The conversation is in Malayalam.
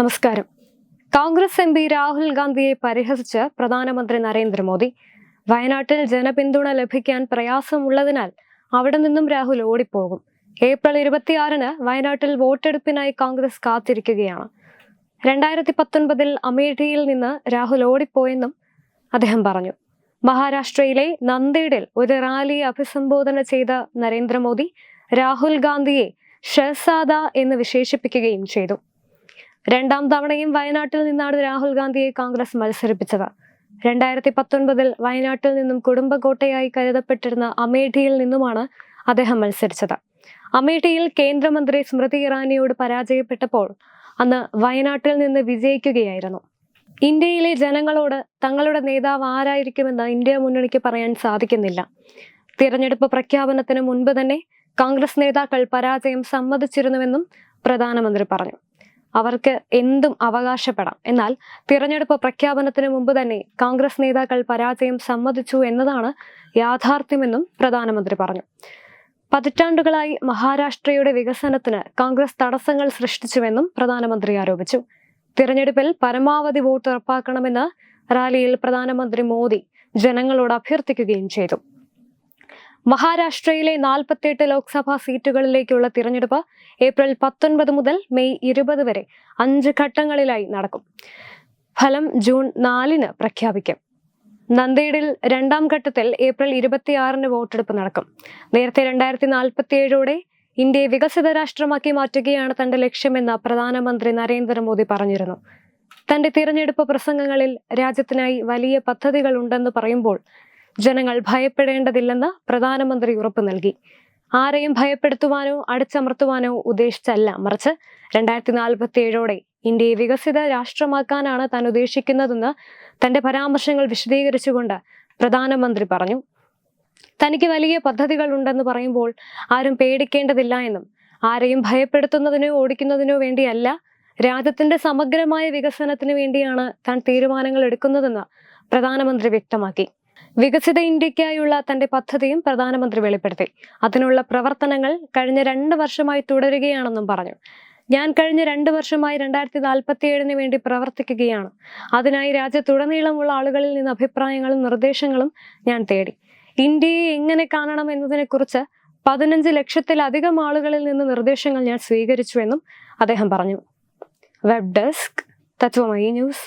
നമസ്കാരം. കോൺഗ്രസ് എം പി രാഹുൽ ഗാന്ധിയെ പരിഹസിച്ച് പ്രധാനമന്ത്രി നരേന്ദ്രമോദി. വയനാട്ടിൽ ജനപിന്തുണ ലഭിക്കാൻ പ്രയാസമുള്ളതിനാൽ അവിടെ നിന്നും രാഹുൽ ഓടിപ്പോകും. ഏപ്രിൽ ഇരുപത്തിയാറിന് വയനാട്ടിൽ വോട്ടെടുപ്പിനായി കോൺഗ്രസ് കാത്തിരിക്കുകയാണ്. രണ്ടായിരത്തി പത്തൊൻപതിൽ അമേഠിയിൽ നിന്ന് രാഹുൽ ഓടിപ്പോയെന്നും അദ്ദേഹം പറഞ്ഞു. മഹാരാഷ്ട്രയിലെ നന്ദേഡിൽ ഒരു റാലിയെ അഭിസംബോധന ചെയ്ത നരേന്ദ്രമോദി രാഹുൽ ഗാന്ധിയെ ഷെസാദ എന്ന് വിശേഷിപ്പിക്കുകയും ചെയ്തു. രണ്ടാം തവണയും വയനാട്ടിൽ നിന്നാണ് രാഹുൽ ഗാന്ധിയെ കോൺഗ്രസ് മത്സരിപ്പിച്ചത്. രണ്ടായിരത്തി പത്തൊൻപതിൽ വയനാട്ടിൽ നിന്നും കുടുംബകോട്ടയായി കരുതപ്പെട്ടിരുന്ന അമേഠിയിൽ നിന്നുമാണ് അദ്ദേഹം മത്സരിച്ചത്. അമേഠിയിൽ കേന്ദ്രമന്ത്രി സ്മൃതി ഇറാനിയോട് പരാജയപ്പെട്ടപ്പോൾ അന്ന് വയനാട്ടിൽ നിന്ന് വിജയിക്കുകയായിരുന്നു. ഇന്ത്യയിലെ ജനങ്ങളോട് തങ്ങളുടെ നേതാവ് ആരായിരിക്കുമെന്ന് ഇന്ത്യ മുന്നണിക്ക് പറയാൻ സാധിക്കുന്നില്ല. തിരഞ്ഞെടുപ്പ് പ്രഖ്യാപനത്തിന് മുൻപ് തന്നെ കോൺഗ്രസ് നേതാക്കൾ പരാജയം സമ്മതിച്ചിരുന്നുവെന്നും പ്രധാനമന്ത്രി പറഞ്ഞു. അവർക്ക് എന്തും അവകാശപ്പെടാം. എന്നാൽ തിരഞ്ഞെടുപ്പ് പ്രഖ്യാപനത്തിന് മുമ്പ് തന്നെ കോൺഗ്രസ് നേതാക്കൾ പരാജയം സമ്മതിച്ചു എന്നതാണ് യാഥാർത്ഥ്യമെന്നും പ്രധാനമന്ത്രി പറഞ്ഞു. പതിറ്റാണ്ടുകളായി മഹാരാഷ്ട്രയുടെ വികസനത്തിന് കോൺഗ്രസ് തടസ്സങ്ങൾ സൃഷ്ടിച്ചുവെന്നും പ്രധാനമന്ത്രി ആരോപിച്ചു. തിരഞ്ഞെടുപ്പിൽ പരമാവധി വോട്ട് ഉറപ്പാക്കണമെന്ന് റാലിയിൽ പ്രധാനമന്ത്രി മോദി ജനങ്ങളോട് അഭ്യർത്ഥിക്കുകയും ചെയ്തു. മഹാരാഷ്ട്രയിലെ നാൽപ്പത്തിയെട്ട് ലോക്സഭാ സീറ്റുകളിലേക്കുള്ള തിരഞ്ഞെടുപ്പ് ഏപ്രിൽ പത്തൊൻപത് മുതൽ മെയ് ഇരുപത് വരെ അഞ്ച് ഘട്ടങ്ങളിലായി നടക്കും. ഫലം ജൂൺ നാലിന് പ്രഖ്യാപിക്കും. നന്ദേഡിൽ രണ്ടാം ഘട്ടത്തിൽ ഏപ്രിൽ ഇരുപത്തിയാറിന് വോട്ടെടുപ്പ് നടക്കും. നേരത്തെ രണ്ടായിരത്തി നാൽപ്പത്തി ഏഴോടെ ഇന്ത്യയെ വികസിത രാഷ്ട്രമാക്കി മാറ്റുകയാണ് തന്റെ ലക്ഷ്യമെന്ന് പ്രധാനമന്ത്രി നരേന്ദ്രമോദി പറഞ്ഞിരുന്നു. തന്റെ തിരഞ്ഞെടുപ്പ് പ്രസംഗങ്ങളിൽ രാജ്യത്തിനായി വലിയ പദ്ധതികൾ ഉണ്ടെന്ന് പറയുമ്പോൾ ജനങ്ങൾ ഭയപ്പെടേണ്ടതില്ലെന്ന് പ്രധാനമന്ത്രി ഉറപ്പു നൽകി. ആരെയും ഭയപ്പെടുത്തുവാനോ അടിച്ചമർത്തുവാനോ ഉദ്ദേശിച്ചല്ല. മറിച്ച് രണ്ടായിരത്തി നാൽപ്പത്തി ഏഴോടെ ഇന്ത്യയെ വികസിത രാഷ്ട്രമാക്കാനാണ് താൻ ഉദ്ദേശിക്കുന്നതെന്ന് തന്റെ പരാമർശങ്ങൾ വിശദീകരിച്ചുകൊണ്ട് പ്രധാനമന്ത്രി പറഞ്ഞു. തനിക്ക് വലിയ പദ്ധതികൾ ഉണ്ടെന്ന് പറയുമ്പോൾ ആരും പേടിക്കേണ്ടതില്ല എന്നും ആരെയും ഭയപ്പെടുത്തുന്നതിനോ ഓടിക്കുന്നതിനോ വേണ്ടിയല്ല രാജ്യത്തിന്റെ സമഗ്രമായ വികസനത്തിന് വേണ്ടിയാണ് താൻ തീരുമാനങ്ങൾ എടുക്കുന്നതെന്ന് പ്രധാനമന്ത്രി വ്യക്തമാക്കി. വികസിത ഇന്ത്യക്കായുള്ള തന്റെ പദ്ധതിയും പ്രധാനമന്ത്രി വെളിപ്പെടുത്തി. അതിനുള്ള പ്രവർത്തനങ്ങൾ കഴിഞ്ഞ രണ്ട് വർഷമായി തുടരുകയാണെന്നും പറഞ്ഞു. ഞാൻ കഴിഞ്ഞ രണ്ട് വർഷമായി രണ്ടായിരത്തി നാൽപ്പത്തി ഏഴിന് വേണ്ടി പ്രവർത്തിക്കുകയാണ്. അതിനായി രാജ്യത്തുടനീളമുള്ള ആളുകളിൽ നിന്ന് അഭിപ്രായങ്ങളും നിർദ്ദേശങ്ങളും ഞാൻ തേടി. ഇന്ത്യയെ എങ്ങനെ കാണണം എന്നതിനെക്കുറിച്ച് പതിനഞ്ച് ലക്ഷത്തിലധികം ആളുകളിൽ നിന്ന് നിർദ്ദേശങ്ങൾ ഞാൻ സ്വീകരിച്ചു എന്നും അദ്ദേഹം പറഞ്ഞു. Web desk Tatwamayi news